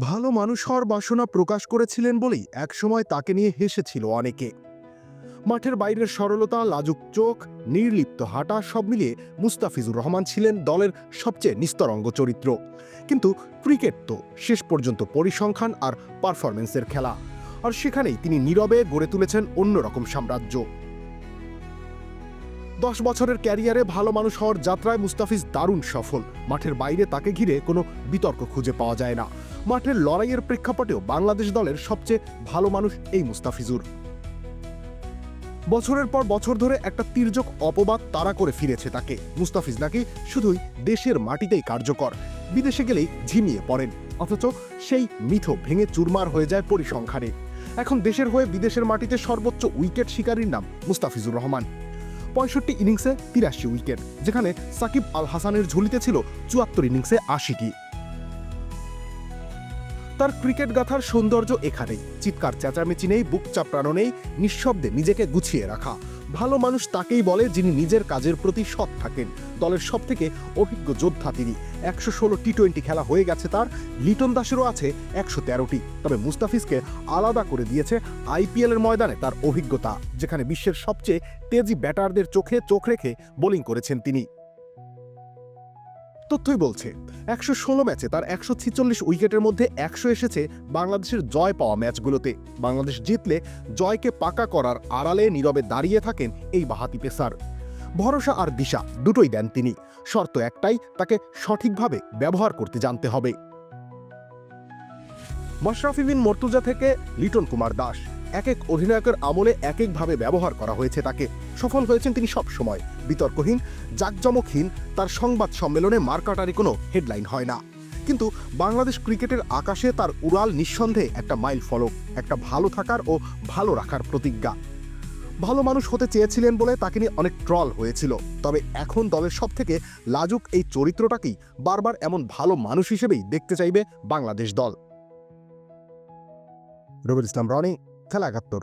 ভালো মানুষ হওয়ার বাসনা প্রকাশ করেছিলেন বলেই একসময় তাকে নিয়ে হেসেছিল অনেকে। মাঠের বাইরের সরলতা, লাজুক চোখ, নির্লিপ্ত হাঁটা সব মিলিয়ে মুস্তাফিজুর রহমান ছিলেন দলের সবচেয়ে নিস্তরঙ্গ চরিত্র। কিন্তু ক্রিকেট তো শেষ পর্যন্ত পরিসংখ্যান আর পারফরমেন্সের খেলা। আর সেখানেই তিনি নীরবে গড়ে তুলেছেন অন্যরকম সাম্রাজ্য। দশ বছরের ক্যারিয়ারে ভালো মানুষ হওয়ার যাত্রায় মুস্তাফিজ দারুণ সফল। মাঠের বাইরে তাকে ঘিরে কোনো বিতর্ক খুঁজে পাওয়া যায় না। মাঠের লড়াইয়ের প্রেক্ষাপটেও বাংলাদেশ দলের সবচেয়ে ভালো মানুষ এই মুস্তাফিজুর। বছরের পর বছর ধরে একটা তির্যক অপবাদ তাড়া করে ফিরেছে তাকে। মুস্তাফিজ নাকি শুধুই দেশের মাটিতেই কার্যকর। বিদেশে গেলেই ঝিমিয়ে পড়েন। অথচ সেই মিথ ভেঙে চুরমার হয়ে যায় পরিসংখ্যানে। এখন দেশের হয়ে বিদেশের মাটিতে সর্বোচ্চ উইকেট শিকারীর নাম মুস্তাফিজুর রহমান। পঁয়ষট্টি ইনিংসে তিরাশি উইকেট, যেখানে সাকিব আল হাসানের ঝুলিতে ছিল চুয়াত্তর ইনিংসে আশিটি। তার ক্রিকেট গাথার সৌন্দর্য এখানেই। চিৎকার, চেঁচামেচি নেই, বুক চাপড়ানো নেই, নিঃশব্দে নিজেকে গুছিয়ে রাখা। ভালো মানুষ তাকেই বলে যিনি নিজের কাজের প্রতি সৎ থাকেন। দলের সব থেকে অভিজ্ঞ যোদ্ধা তিনি। একশো ষোলো টি টোয়েন্টি খেলা হয়ে গেছে তার, লিটন দাসেরও আছে একশো তেরোটি। তবে মুস্তাফিজকে আলাদা করে দিয়েছে আইপিএলের ময়দানে তার অভিজ্ঞতা, যেখানে বিশ্বের সবচেয়ে তেজি ব্যাটারদের চোখে চোখ রেখে বোলিং করেছেন তিনি। তথ্যই বলছে, একশো ষোলো ম্যাচে তার একশো ছিচল্লিশ উইকেটের মধ্যে একশো এসেছে বাংলাদেশের জয় পাওয়া ম্যাচগুলোতে। বাংলাদেশ জিতলে জয়কে পাকা করার আড়ালে নীরবে দাঁড়িয়ে থাকেন এই বাহাতি পেসার। ভরসা আর দিশা দুটোই দেন তিনি। শর্ত একটাই, তাকে সঠিকভাবে ব্যবহার করতে জানতে হবে। মাশরাফি বিন মর্তুজা থেকে লিটন কুমার দাস। এক এক অধিনায়কের আমলে এক একভাবে ব্যবহার করা হয়েছে তাকে। সফল হয়েছেন তিনি সব সময় বিতর্কহীন, জাকজমকহীন, তার সংবাদ সম্মেলনে মার্কাটারি কোনো হেডলাইন হয় না। কিন্তু বাংলাদেশ ক্রিকেটের আকাশে তার উড়াল নিঃসন্দেহে একটা মাইল ফলক, একটা ভালো থাকার ও ভালো রাখার প্রতিজ্ঞা। ভালো মানুষ হতে চেয়েছিলেন বলে তাকে নিয়ে অনেক ট্রল হয়েছিল। তবে এখন দলের সব থেকে লাজুক এই চরিত্রটাকেই বারবার এমন ভালো মানুষ হিসেবেই দেখতে চাইবে বাংলাদেশ দল। রবির ইসলাম, রনি। খেলা একাত্তর